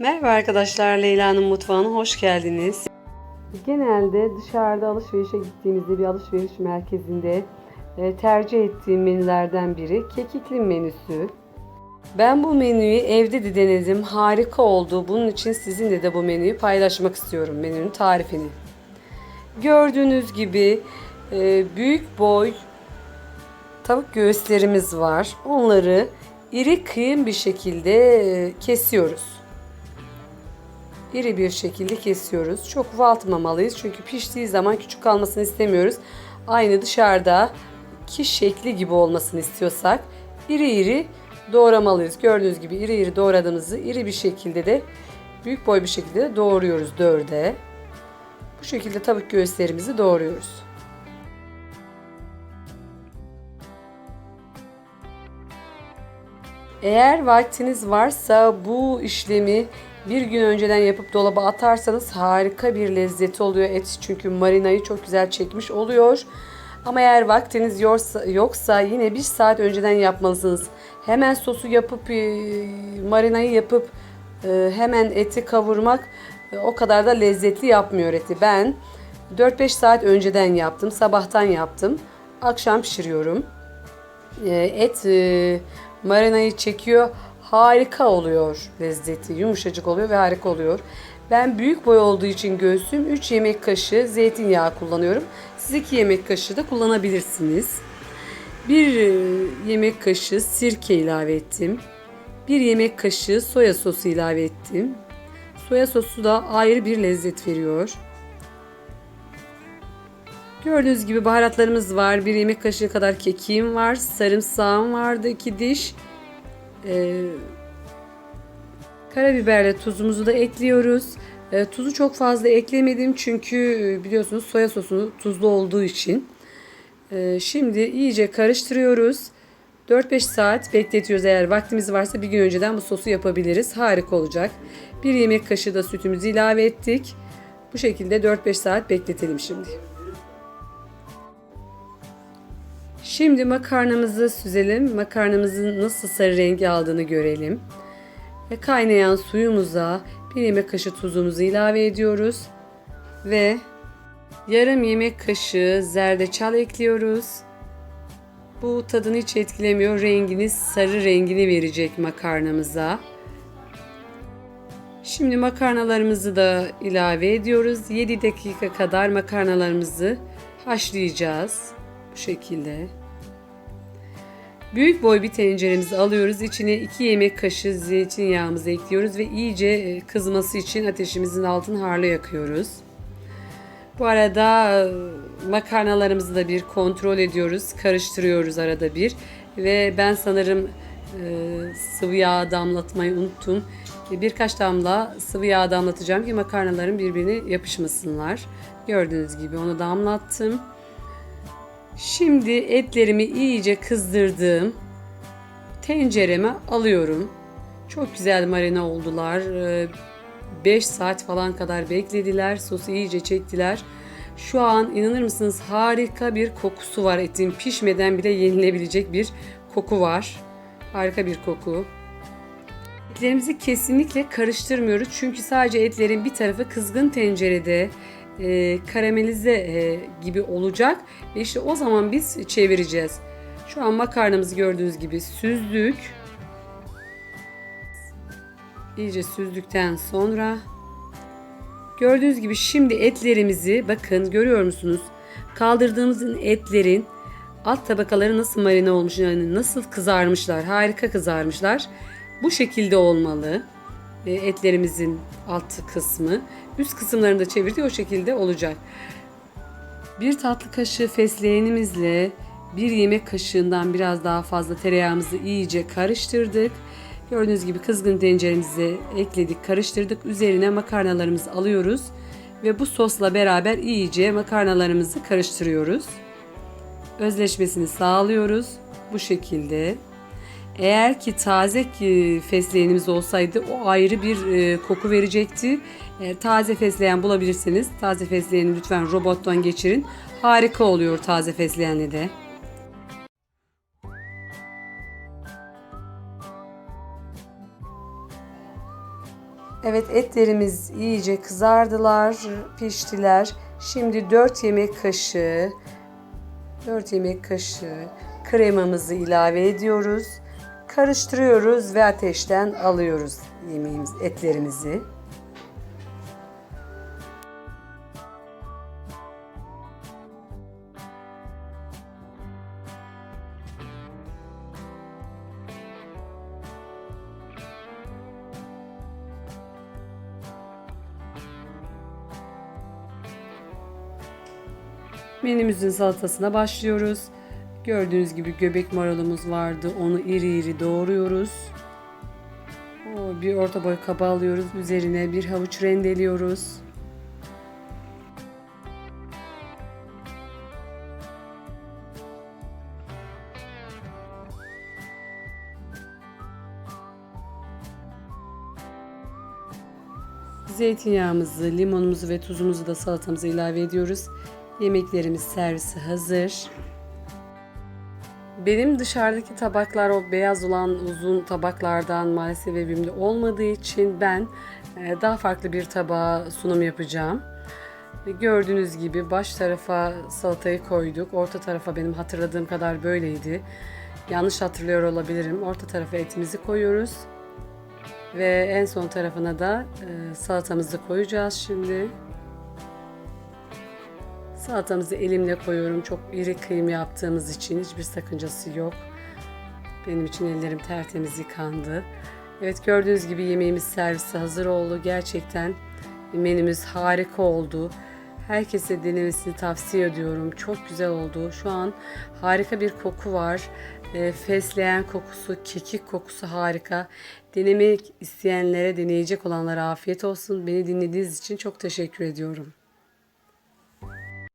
Merhaba arkadaşlar, Leyla'nın mutfağına hoş geldiniz. Genelde dışarıda alışverişe gittiğimizde bir alışveriş merkezinde e, tercih ettiğim menülerden biri kekikli menüsü. Ben bu menüyü evde de denedim. Harika oldu. Bunun için sizinle de bu menüyü paylaşmak istiyorum. Menünün tarifini. Gördüğünüz gibi e, büyük boy tavuk göğüslerimiz var. Onları iri kıyım bir şekilde e, kesiyoruz. İri bir şekilde kesiyoruz. Çok ufaltmamalıyız çünkü piştiği zaman küçük kalmasını istemiyoruz. Aynı dışarıda ki şekli gibi olmasını istiyorsak iri iri doğramalıyız. Gördüğünüz gibi iri iri doğradığımızı iri bir şekilde de büyük boy bir şekilde de doğruyoruz dörde. Bu şekilde tavuk göğüslerimizi doğruyoruz. Eğer vaktiniz varsa bu işlemi bir gün önceden yapıp dolaba atarsanız harika bir lezzeti oluyor et çünkü marinayı çok güzel çekmiş oluyor. Ama eğer vaktiniz yoksa, yine bir saat önceden yapmalısınız. Hemen sosu yapıp e, marinayı yapıp e, hemen eti kavurmak e, o kadar da lezzetli yapmıyor eti. Ben 4-5 saat önceden yaptım. Sabahtan yaptım. Akşam pişiriyorum. Et marinayı çekiyor. Harika oluyor lezzeti. Yumuşacık oluyor ve harika oluyor. Ben büyük boy olduğu için göğsüm 3 yemek kaşığı zeytinyağı kullanıyorum. Siz 2 yemek kaşığı da kullanabilirsiniz. 1 yemek kaşığı sirke ilave ettim. 1 yemek kaşığı soya sosu ilave ettim. Soya sosu da ayrı bir lezzet veriyor. Gördüğünüz gibi baharatlarımız var. 1 yemek kaşığı kadar kekiğim var. Sarımsağım vardı 2 diş. Ee, karabiberle tuzumuzu da ekliyoruz. Ee, tuzu çok fazla eklemedim çünkü e, biliyorsunuz soya sosu tuzlu olduğu için. Ee, şimdi iyice karıştırıyoruz. 4-5 saat bekletiyoruz eğer vaktimiz varsa bir gün önceden bu sosu yapabiliriz. Harika olacak. 1 yemek kaşığı da sütümüzü ilave ettik. Bu şekilde 4-5 saat bekletelim şimdi. Şimdi makarnamızı süzelim. Makarnamızın nasıl sarı rengi aldığını görelim. Ve kaynayan suyumuza bir yemek kaşığı tuzumuzu ilave ediyoruz. Ve yarım yemek kaşığı zerdeçal ekliyoruz. Bu tadını hiç etkilemiyor. Rengini sarı rengini verecek makarnamıza. Şimdi makarnalarımızı da ilave ediyoruz. 7 dakika kadar makarnalarımızı haşlayacağız. Bu şekilde. Büyük boy bir tenceremizi alıyoruz. İçine 2 yemek kaşığı zeytinyağımızı ekliyoruz ve iyice e, kızması için ateşimizin altını harlı yakıyoruz. Bu arada e, makarnalarımızı da bir kontrol ediyoruz. Karıştırıyoruz arada bir. Ve ben sanırım e, sıvı yağ damlatmayı unuttum. Birkaç damla sıvı yağ damlatacağım ki makarnaların birbirine yapışmasınlar. Gördüğünüz gibi onu damlattım. Şimdi etlerimi iyice kızdırdığım tencereme alıyorum. Çok güzel marine oldular. 5 saat falan kadar beklediler. Sosu iyice çektiler. Şu an inanır mısınız harika bir kokusu var etin. Pişmeden bile yenilebilecek bir koku var. Harika bir koku. Etlerimizi kesinlikle karıştırmıyoruz. Çünkü sadece etlerin bir tarafı kızgın tencerede e, karamelize e, gibi olacak. Ve işte o zaman biz çevireceğiz. Şu an makarnamızı gördüğünüz gibi süzdük. İyice süzdükten sonra gördüğünüz gibi şimdi etlerimizi bakın görüyor musunuz? Kaldırdığımız etlerin alt tabakaları nasıl marine olmuş yani nasıl kızarmışlar harika kızarmışlar. Bu şekilde olmalı etlerimizin alt kısmı. Üst kısımlarını da çevirdiği o şekilde olacak. Bir tatlı kaşığı fesleğenimizle bir yemek kaşığından biraz daha fazla tereyağımızı iyice karıştırdık. Gördüğünüz gibi kızgın tenceremize ekledik, karıştırdık. Üzerine makarnalarımızı alıyoruz ve bu sosla beraber iyice makarnalarımızı karıştırıyoruz. Özleşmesini sağlıyoruz bu şekilde. Eğer ki taze e, fesleğenimiz olsaydı o ayrı bir e, koku verecekti. Eğer taze fesleğen bulabilirseniz taze fesleğeni lütfen robottan geçirin. Harika oluyor taze fesleğenle de. Evet etlerimiz iyice kızardılar, piştiler. Şimdi 4 yemek kaşığı 4 yemek kaşığı kremamızı ilave ediyoruz. Karıştırıyoruz ve ateşten alıyoruz yemeğimiz etlerimizi. Menümüzün salatasına başlıyoruz. Gördüğünüz gibi göbek marulumuz vardı. Onu iri iri doğruyoruz. Bir orta boy kaba alıyoruz. Üzerine bir havuç rendeliyoruz. Zeytinyağımızı, limonumuzu ve tuzumuzu da salatamıza ilave ediyoruz. Yemeklerimiz servisi hazır. Benim dışarıdaki tabaklar o beyaz olan uzun tabaklardan maalesef evimde olmadığı için ben e, daha farklı bir tabağa sunum yapacağım. Gördüğünüz gibi baş tarafa salatayı koyduk. Orta tarafa benim hatırladığım kadar böyleydi. Yanlış hatırlıyor olabilirim. Orta tarafa etimizi koyuyoruz. Ve en son tarafına da e, salatamızı koyacağız şimdi. Salatamızı elimle koyuyorum. Çok iri kıyım yaptığımız için hiçbir sakıncası yok. Benim için ellerim tertemiz yıkandı. Evet gördüğünüz gibi yemeğimiz servise hazır oldu. Gerçekten menümüz harika oldu. Herkese denemesini tavsiye ediyorum. Çok güzel oldu. Şu an harika bir koku var. E, fesleğen kokusu, kekik kokusu harika. Denemek isteyenlere, deneyecek olanlara afiyet olsun. Beni dinlediğiniz için çok teşekkür ediyorum.